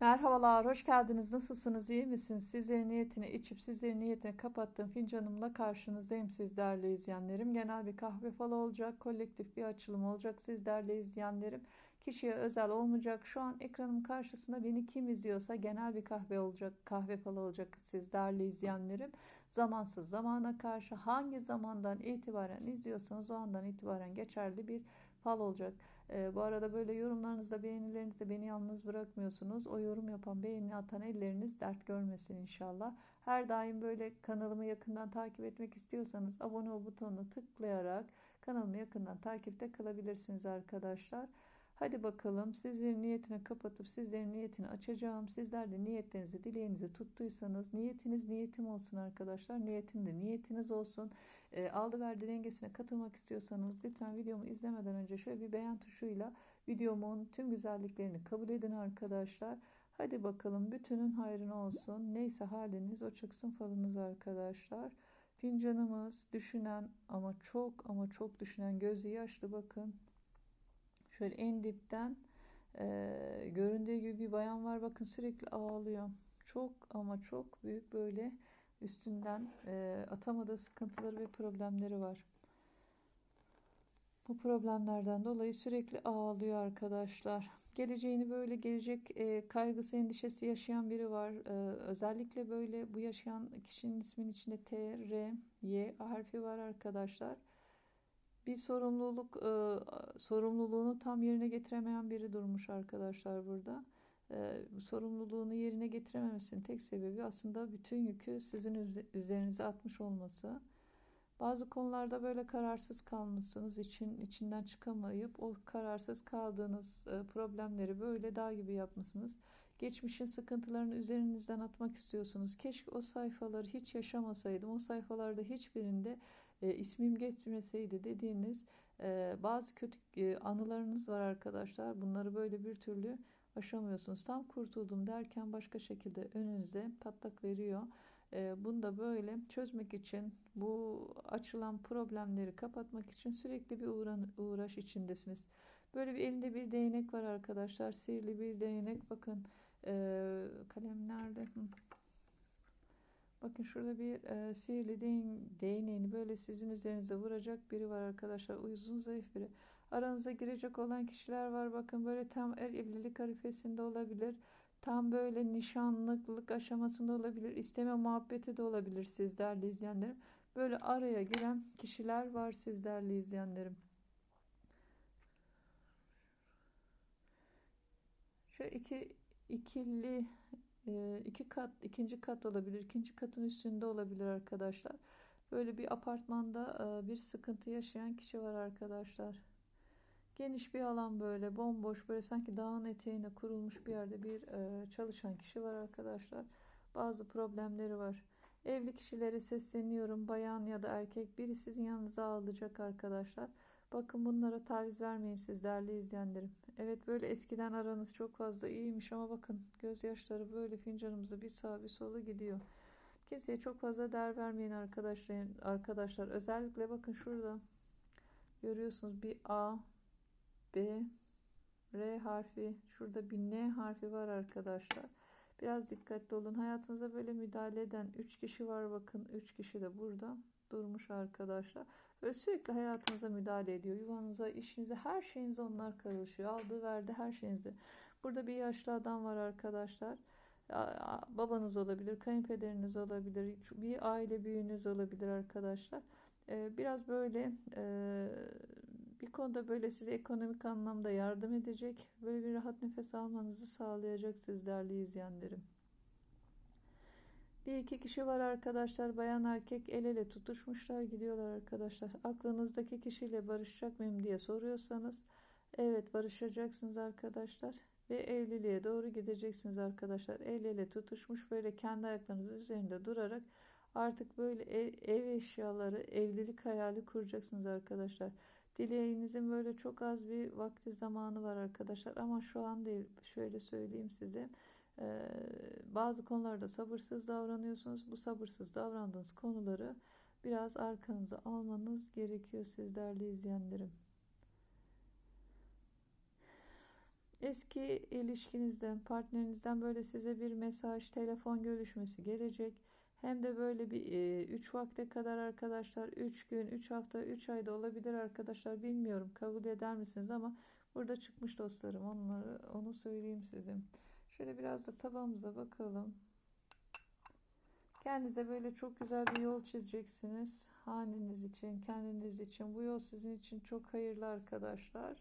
Merhabalar, hoş geldiniz. Nasılsınız, iyi misiniz? Sizlerin niyetini içip sizlerin niyetini kapattığım fincanımla karşınızdayım siz değerli izleyenlerim. Genel bir kahve falı olacak, kolektif bir açılım olacak siz değerli izleyenlerim. Kişiye özel olmayacak. Şu an ekranım karşısında beni kim izliyorsa genel bir kahve olacak, kahve falı olacak siz değerli izleyenlerim. Zamansız zamana karşı hangi zamandan itibaren izliyorsanız o andan itibaren geçerli bir fal olacak. E, bu arada böyle yorumlarınızda, beğenilerinizde beni yalnız bırakmıyorsunuz. O yorum yapan, beğeni atan elleriniz dert görmesin inşallah. Her daim böyle kanalımı yakından takip etmek istiyorsanız abone ol butonuna tıklayarak kanalımı yakından takipte kalabilirsiniz arkadaşlar. Hadi bakalım sizlerin niyetini kapatıp sizlerin niyetini açacağım. Sizler de niyetlerinizi, dileğinizi tuttuysanız niyetiniz niyetim olsun arkadaşlar. Niyetim de niyetiniz olsun. E, aldı verdi dengesine katılmak istiyorsanız lütfen videomu izlemeden önce şöyle bir beğen tuşuyla videomun tüm güzelliklerini kabul edin arkadaşlar. Hadi bakalım bütünün hayrına olsun. Neyse haliniz o çıksın falınız arkadaşlar. Fincanımız düşünen ama çok ama çok düşünen gözü yaşlı bakın Şöyle en dipten e, göründüğü gibi bir bayan var. Bakın sürekli ağlıyor. Çok ama çok büyük böyle üstünden e, atamadığı sıkıntıları ve problemleri var. Bu problemlerden dolayı sürekli ağlıyor arkadaşlar. Geleceğini böyle gelecek e, kaygısı, endişesi yaşayan biri var. E, özellikle böyle bu yaşayan kişinin isminin içinde T, R, Y harfi var arkadaşlar bir sorumluluk e, sorumluluğunu tam yerine getiremeyen biri durmuş arkadaşlar burada. E, sorumluluğunu yerine getirememesinin tek sebebi aslında bütün yükü sizin üzerinize atmış olması. Bazı konularda böyle kararsız kalmışsınız, için içinden çıkamayıp o kararsız kaldığınız e, problemleri böyle dağ gibi yapmışsınız. Geçmişin sıkıntılarını üzerinizden atmak istiyorsunuz. Keşke o sayfaları hiç yaşamasaydım. O sayfalarda hiçbirinde e, ismim geçmeseydi dediğiniz e, bazı kötü e, anılarınız var arkadaşlar. Bunları böyle bir türlü aşamıyorsunuz. Tam kurtuldum derken başka şekilde önünüze patlak veriyor. E, bunu da böyle çözmek için bu açılan problemleri kapatmak için sürekli bir uğraş içindesiniz. Böyle bir elinde bir değnek var arkadaşlar. Sihirli bir değnek. Bakın e, kalem nerede? Hı. Bakın şurada bir e, sihirli değneğini böyle sizin üzerinize vuracak biri var arkadaşlar. Uzun zayıf biri. Aranıza girecek olan kişiler var. Bakın böyle tam er evlilik arifesinde olabilir. Tam böyle nişanlıklık aşamasında olabilir. İsteme muhabbeti de olabilir sizlerle izleyenlerim. Böyle araya giren kişiler var sizlerle izleyenlerim. Şu iki ikili e, iki kat ikinci kat olabilir. ikinci katın üstünde olabilir arkadaşlar. Böyle bir apartmanda e, bir sıkıntı yaşayan kişi var arkadaşlar. Geniş bir alan böyle bomboş böyle sanki dağın eteğine kurulmuş bir yerde bir e, çalışan kişi var arkadaşlar. Bazı problemleri var. Evli kişilere sesleniyorum. Bayan ya da erkek biri sizin yanınıza alacak arkadaşlar. Bakın bunlara taviz vermeyin siz değerli izleyenlerim. Evet böyle eskiden aranız çok fazla iyiymiş ama bakın gözyaşları böyle fincanımızda bir sağa bir sola gidiyor. Kimseye çok fazla değer vermeyin arkadaşlar. Arkadaşlar özellikle bakın şurada görüyorsunuz bir A, B, R harfi, şurada bir N harfi var arkadaşlar. Biraz dikkatli olun. Hayatınıza böyle müdahale eden 3 kişi var bakın. 3 kişi de burada durmuş arkadaşlar. Böyle sürekli hayatınıza müdahale ediyor. Yuvanıza, işinize, her şeyinize onlar karışıyor. Aldığı verdi her şeyinizi. Burada bir yaşlı adam var arkadaşlar. Babanız olabilir, kayınpederiniz olabilir, bir aile büyüğünüz olabilir arkadaşlar. Ee, biraz böyle e, bir konuda böyle size ekonomik anlamda yardım edecek. Böyle bir rahat nefes almanızı sağlayacak siz değerli izleyenlerim. Bir iki kişi var arkadaşlar. Bayan erkek el ele tutuşmuşlar gidiyorlar arkadaşlar. Aklınızdaki kişiyle barışacak mıyım diye soruyorsanız evet barışacaksınız arkadaşlar. Ve evliliğe doğru gideceksiniz arkadaşlar. El ele tutuşmuş böyle kendi ayaklarınız üzerinde durarak artık böyle ev, ev eşyaları, evlilik hayali kuracaksınız arkadaşlar. Dileğinizin böyle çok az bir vakti zamanı var arkadaşlar ama şu an değil. Şöyle söyleyeyim size. Ee, bazı konularda sabırsız davranıyorsunuz. Bu sabırsız davrandığınız konuları biraz arkanıza almanız gerekiyor siz değerli izleyenlerim. Eski ilişkinizden, partnerinizden böyle size bir mesaj, telefon görüşmesi gelecek. Hem de böyle bir 3 vakte kadar arkadaşlar 3 gün, 3 hafta, 3 ayda olabilir arkadaşlar. Bilmiyorum kabul eder misiniz ama burada çıkmış dostlarım. Onları onu söyleyeyim size. Şöyle biraz da tabağımıza bakalım. Kendinize böyle çok güzel bir yol çizeceksiniz. Haneniz için, kendiniz için. Bu yol sizin için çok hayırlı arkadaşlar.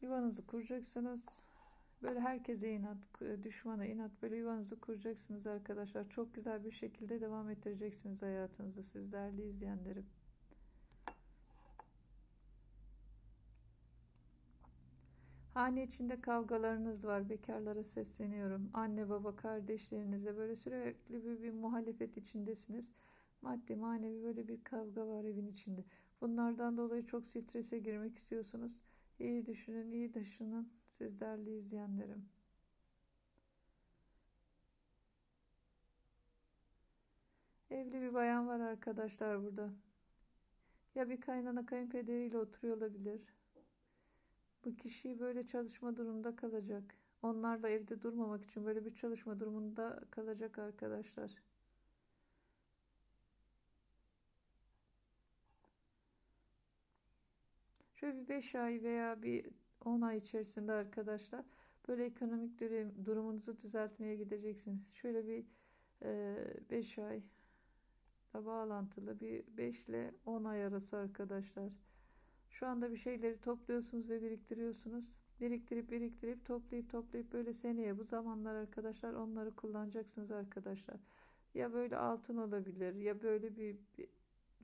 Yuvanızı kuracaksınız. Böyle herkese inat, düşmana inat böyle yuvanızı kuracaksınız arkadaşlar. Çok güzel bir şekilde devam ettireceksiniz hayatınızı siz değerli izleyenlerim. Hane içinde kavgalarınız var. Bekarlara sesleniyorum. Anne baba kardeşlerinize böyle sürekli bir, bir muhalefet içindesiniz. Maddi manevi böyle bir kavga var evin içinde. Bunlardan dolayı çok strese girmek istiyorsunuz. İyi düşünün, iyi düşünün siz değerli izleyenlerim. Evli bir bayan var arkadaşlar burada. Ya bir kaynana kayınpederiyle oturuyor olabilir. Bu kişi böyle çalışma durumunda kalacak. Onlarla evde durmamak için böyle bir çalışma durumunda kalacak arkadaşlar. Şöyle bir 5 ay veya bir 10 ay içerisinde arkadaşlar böyle ekonomik durumunuzu düzeltmeye gideceksiniz. Şöyle bir 5 e, ay bağlantılı bir 5 ile 10 ay arası arkadaşlar. Şu anda bir şeyleri topluyorsunuz ve biriktiriyorsunuz. Biriktirip biriktirip toplayıp toplayıp böyle seneye bu zamanlar arkadaşlar onları kullanacaksınız arkadaşlar. Ya böyle altın olabilir ya böyle bir, bir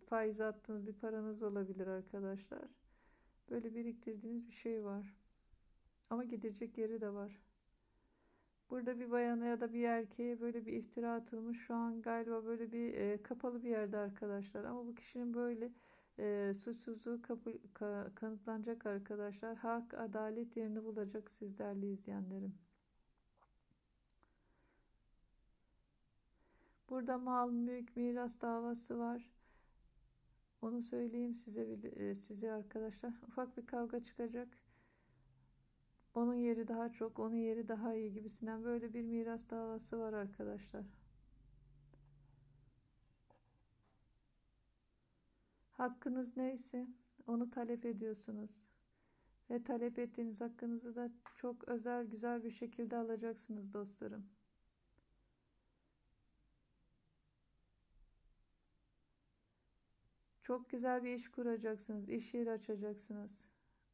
faiz attığınız bir paranız olabilir arkadaşlar. Böyle biriktirdiğiniz bir şey var. Ama gidecek yeri de var. Burada bir bayana ya da bir erkeğe böyle bir iftira atılmış. Şu an galiba böyle bir e, kapalı bir yerde arkadaşlar. Ama bu kişinin böyle e, suçsuzluğu kapı, ka, kanıtlanacak arkadaşlar. Hak, adalet yerini bulacak siz değerli izleyenlerim. Burada mal, mülk, miras davası var. Onu söyleyeyim size e, size arkadaşlar. Ufak bir kavga çıkacak. Onun yeri daha çok, onun yeri daha iyi gibisinden böyle bir miras davası var arkadaşlar. Hakkınız neyse onu talep ediyorsunuz. Ve talep ettiğiniz hakkınızı da çok özel, güzel bir şekilde alacaksınız dostlarım. Çok güzel bir iş kuracaksınız, iş yeri açacaksınız.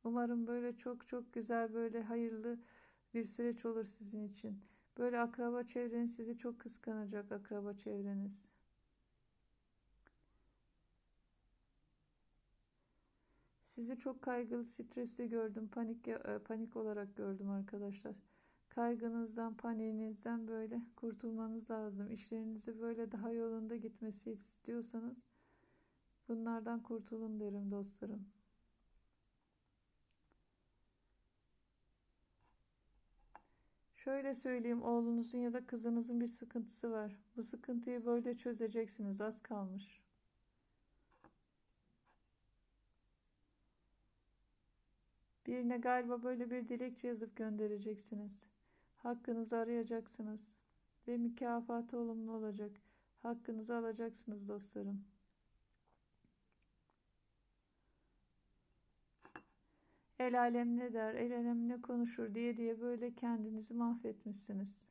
Umarım böyle çok çok güzel, böyle hayırlı bir süreç olur sizin için. Böyle akraba çevreniz sizi çok kıskanacak akraba çevreniz. Sizi çok kaygılı, stresli gördüm. Panik e, panik olarak gördüm arkadaşlar. Kaygınızdan, paniğinizden böyle kurtulmanız lazım. İşlerinizi böyle daha yolunda gitmesi istiyorsanız bunlardan kurtulun derim dostlarım. Şöyle söyleyeyim oğlunuzun ya da kızınızın bir sıkıntısı var. Bu sıkıntıyı böyle çözeceksiniz. Az kalmış. Birine galiba böyle bir dilekçe yazıp göndereceksiniz. Hakkınızı arayacaksınız. Ve mükafatı olumlu olacak. Hakkınızı alacaksınız dostlarım. El alem ne der, el alem ne konuşur diye diye böyle kendinizi mahvetmişsiniz.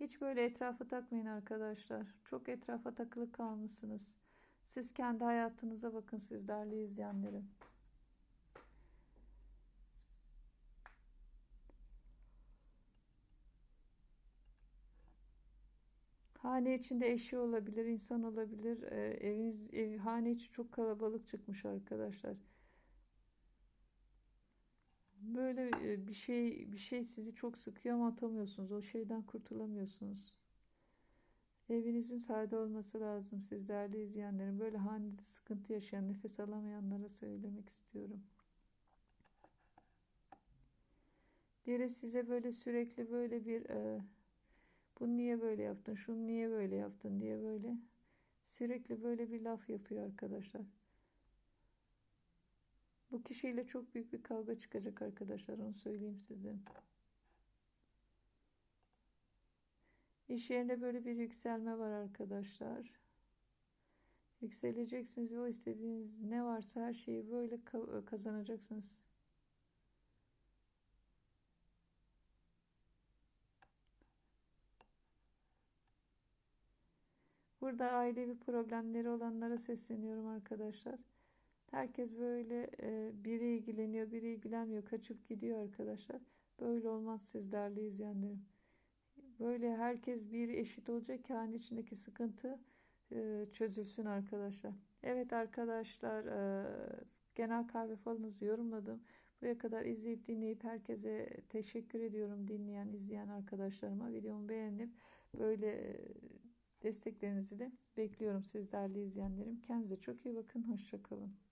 Hiç böyle etrafı takmayın arkadaşlar. Çok etrafa takılı kalmışsınız. Siz kendi hayatınıza bakın siz değerli izleyenlerim. Hane içinde eşi olabilir, insan olabilir. Ee, eviniz, ev, hane içi çok kalabalık çıkmış arkadaşlar. Böyle e, bir şey bir şey sizi çok sıkıyor ama atamıyorsunuz. O şeyden kurtulamıyorsunuz. Evinizin sade olması lazım siz değerli izleyenlerin. Böyle hanede sıkıntı yaşayan, nefes alamayanlara söylemek istiyorum. Biri size böyle sürekli böyle bir e, bunu niye böyle yaptın, şunu niye böyle yaptın diye böyle Sürekli böyle bir laf yapıyor arkadaşlar. Bu kişiyle çok büyük bir kavga çıkacak arkadaşlar onu söyleyeyim size. İş yerinde böyle bir yükselme var arkadaşlar. Yükseleceksiniz ve o istediğiniz ne varsa her şeyi böyle kazanacaksınız. Burada ailevi problemleri olanlara sesleniyorum arkadaşlar. Herkes böyle e, biri ilgileniyor, biri ilgilenmiyor, kaçıp gidiyor arkadaşlar. Böyle olmaz sizlerle izleyenlerim. Böyle herkes bir eşit olacak ki hani içindeki sıkıntı e, çözülsün arkadaşlar. Evet arkadaşlar e, genel kahve falınızı yorumladım. Buraya kadar izleyip dinleyip herkese teşekkür ediyorum dinleyen izleyen arkadaşlarıma. Videomu beğenip böyle e, desteklerinizi de bekliyorum sizlerle izleyenlerim. Kendinize çok iyi bakın. Hoşçakalın.